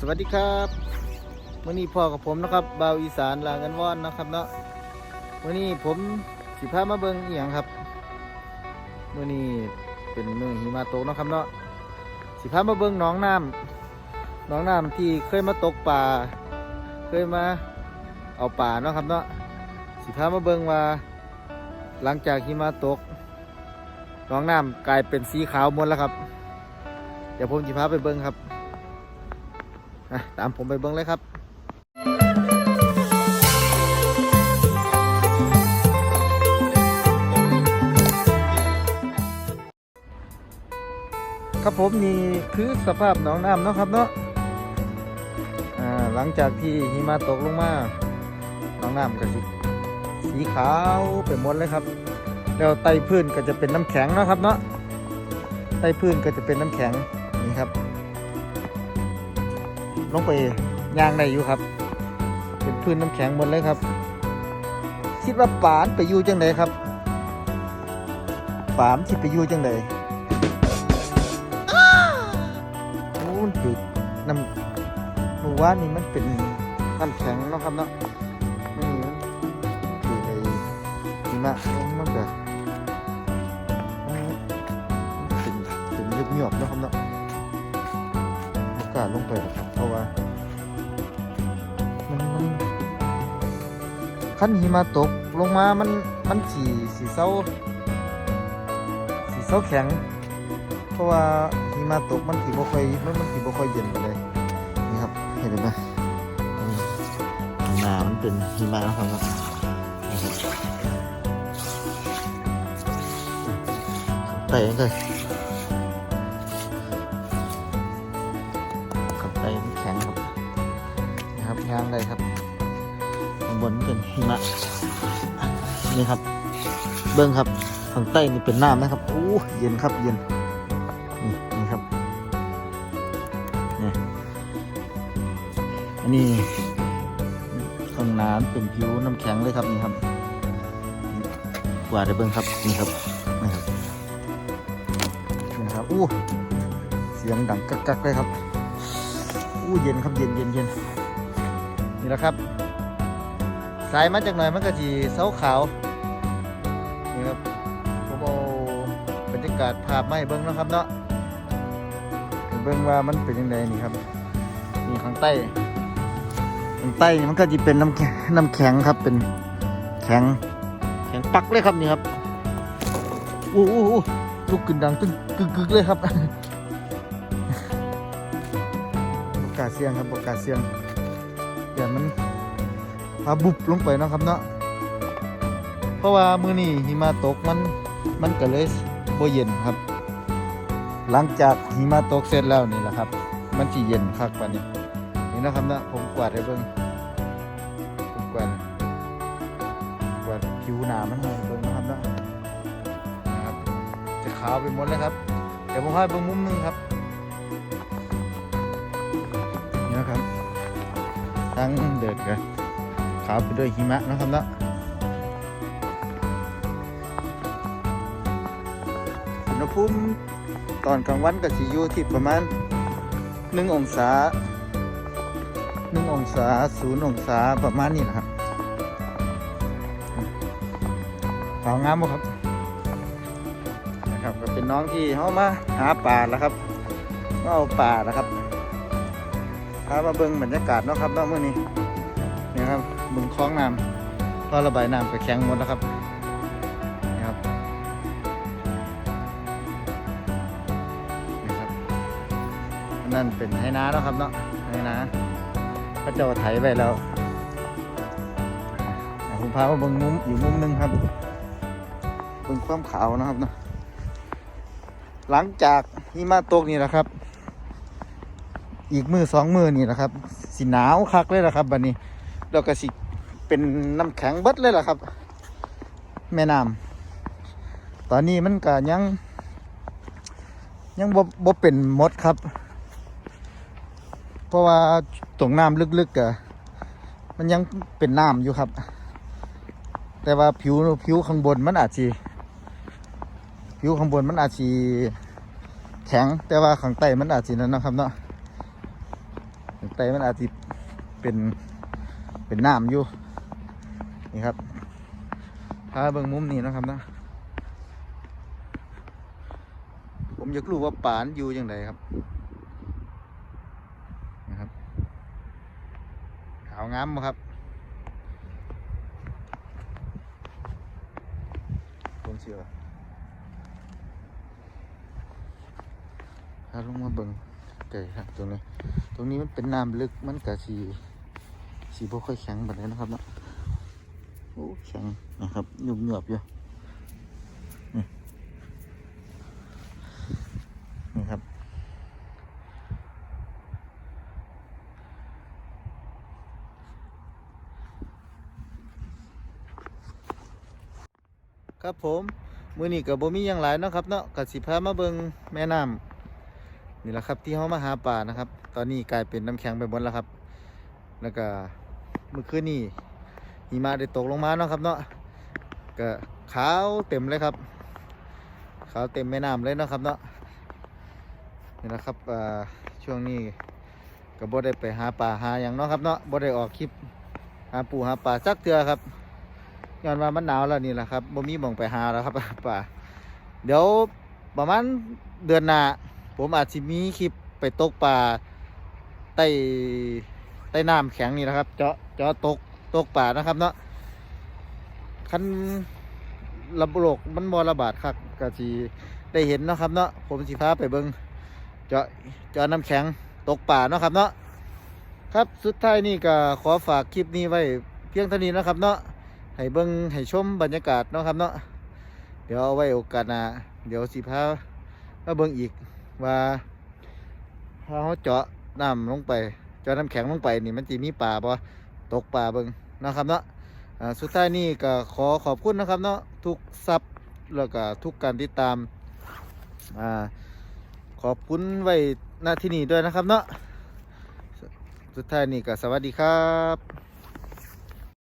สวัสดีครับวันนี้พ่อกับผมนะครับบาวอีสานลากันวอนนะครับเนาะวันนี้ผมสิพามาเบิงอีหยังครับวันนี้เป็นมือหิมะตกนะครับเนาะสิพามาเบิงหน้องน้ำหน้องน้ำที่เคยมาตกป่า เคยมาเอาป่าเนาะครับเนาะสิพามาเบิงว่าหลังจากหิมะตกหน้องน้ำกลายเป็นสีขาวหมดแล้วครับ เดี๋ยวผมจะพาไปเบิ้งครับ ตามผมไปเบิ้งเลยครับครับผมนี่คือสภาพหนองน้ำเนาะครับเนาะหลังจากที่หิมะตกลงมาหนองน้ำก็สิสีขาวไปหมดเลยครับ แล้วใต้พื้นก็จะเป็นน้ำแข็งเนาะครับเนาะใต้พื้นก็จะเป็นน้ำแข็งนี่ครับ ลงไปย่างได้อยู่ครับ เป็นพื้นน้ำแข็งหมดเลยครับ คิดว่าปานไปอยู่จังไดครับปามที่ไปอยู่จังไดโอ้มันปิดน้ำหมู่ว่านนี่มันเป็นน้ำแข็งเนาะครับเนาะนี่มันคือไอ้หิมะมันก็เป็นเป็นเงียบเยบๆเนาะครับเนาะอากาศลงไปหรอกครับ ขั้นหิมะตกลงมามันมันสีสีเศร้าสีเศร้าแข็ง เพราะว่าหิมะตกมันสีบ่ค่อยมันมันสีบ่ค่อยเย็นไปเลยนี่ครับเห็นไหมหนามันเป็นหิมะนะครับเนาะนี่ครับเตะเลยขับไปแข็งครับนะครับยางได้ครับางบนเป็นหิมะนี่ครับ เบื้องครับข้างใต้นี่เป็นน้ำนะครับโอ้เย็นครับเย็นนี่นี่ครับนี่อันนี้ข้างน้ำเป็นผิวน้ำแข็งเลยครับนี่ครับกว่าได้เบื้องครับนี่ครับนี่ครับนี่ครับอู้เสียงดังกักๆเลยครับอู้เย็นครับเย็นเย็นเย็นนี่แหละครับ สายมาจากหน่อยมันก็จีเสาขาวนี่ครับผมเอาบรรยากาศภาพมาให้เบิ้งนาะครับเนาะให้เบิ้งว่ามันเป็นยังไงนี่ครับนี่ข้างใต้ข้างใต้นี่มันก็จะเป็นน้ำแข็งน้ำแข็งครับเป็นแข็งแข็งปักเลยครับนี่ครับอู้อู้อู้ลูกกึนดังตึ้งกึกกึกเลยครับโอกาสเสี่ยงครับโอกาสเสี่ยง พาบุบลงไปนะครับเนาะเพราะว่ามือนี้หิมะตกมันมันก็เลยบ่เย็นครับ หลังจากหิมะตกเสร็จแล้วนี่แหละครับ มันสิเย็นคักปานนี้นี่นะครับเนาะผมกวาดให้เบิ่งผมกวาดกวาดผิวหนามันให้เบิ่งนะครับเนาะนะครับ จะขาวไปหมดเลยครับเดี๋ยวผมให้เบิ่งมุมนึงครับนี่นะครับทั้งเดือดกัน ขาวไปด้วยหิมะนะครับเนาะอุณหภูมิตอนกลางวันก็สิอยู่ที่ประมาณหนึ่งองศาหนึ่งองศาศูนย์องศาประมาณนี้นะครับขาวงามครับนะครับ ก็เป็นน้องที่เขามาหาป่าแล้วครับมาเอาป่าแล้วครับพามาเบิ่งบรรยากาศเนาะครับเนาะมื้อนี้นี่ครับ บึงคลองน้ำท่อระบายน้ำก็แข็งหมดแล้วครับนี่ครับนี่ครับนั่นเป็นไหนาเนาะครับเนาะไหนาพระเจ้าไถไปแล้วผมพามาเบิ่งมุมอยู่มุมหนึงครับเบิ่งความขาวนะครับเนาะหลังจากหิมะตกนี่แหละครับ อีกมือสองมือนี่แหละครับ สิหนาวคักเลยละครับบัดนี้แล้วก็สิ เป็นน้ำแข็งเบิดเลยล่ะครับ แม่น้ำตอนนี้มันก็ยัง ยังบ่บ่เป็นหมดครับ เพราะว่าตรงน้ำลึกๆกะมันยังเป็นน้ำอยู่ครับ แต่ว่าผิวผิวข้างบนมันอาจจะผิวข้างบนมันอาจจะแข็ง แต่ว่าข้างใต้มันอาจจะนั่นนะครับเนาะข้างใต้มันอาจจะเป็นเป็นน้ำอยู่ นี่ครับพาเบิ่งมุมนี้นะครับนะผมอยากรู้ว่าป่านอยู่ยังไงครับนะครับขาวงามบ่ครับผมเชื่อถ้าลงมาเบิ่งไก่ครับตรงนี้ ตรงนี้มันเป็นน้ำลึกมันกะสีสีบ่ค่อยแข็งแบบนี้นะครับเนาะ อ้แข็งนะครับหยุบหยบๆอยู่นี่ครับ ครับผมมือนี้กับบ่มีหยังหลายเนาะครับเนาะกับสิพามาเบิงแม่น้ำนี่แหละครับที่เขามาหาป่านะครับ ตอนนี้กลายเป็นน้ำแข็งไปหมดแล้วครับ แล้วก็เมื่อคืนนี้ หิมะได้ตกลงมาเนาะครับเนาะก็ขาวเต็มเลยครับ ขาวเต็มแม่น้ำเลยเนาะครับเนาะนี่นะครับอ่าช่วงนี้ก็บ่ได้ไปหาปลาหาอย่างเนาะครับเนาะบ่ได้ออกคลิปหาปูหาปลาสักเทือครับย้อนว่ามันหนาวแล้วนี่แหละครับบ่มีหม่องไปหาแล้วครับปลาเดี๋ยวประมาณเดือนหน้าผมอาจสิมีคลิปไปตกปลาใต้ใต้น้ำแข็งนี่นะครับ เจาะเจาะตก ตกปลานะครับเนาะคันระบโลกมันบ่ระบาดครับก็สิได้เห็นเนาะครับเนาะผมสิพาไปเบิงเจาะเจาะน้ำแข็งตกป่าเนาะครับเนาะครับสุดท้ายนี่ก็ขอฝากคลิปนี้ไว้เพียงเท่านี้นะครับเนาะให้เบิงให้ชมบรรยากาศเนาะครับเนาะเดี๋ยวเอาไว้โอกาสหน้าเดี๋ยวสิพามาเบิงอีกว่าเขาเจาะน้ำลงไป เจาะน้ำแข็งลงไปนี่มันจะมีป่าบ่ ตกป่าเบิ่งนะครับเนาะสุดท้ายนี่ก็ขอขอบคุณนะครับเนาะทุกซับแล้วก็ทุกการติดตามอขอบคุณไว้หน้าที่นี่ด้วยนะครับเนาะสุดท้ายนี่ก็สวัสดีครับ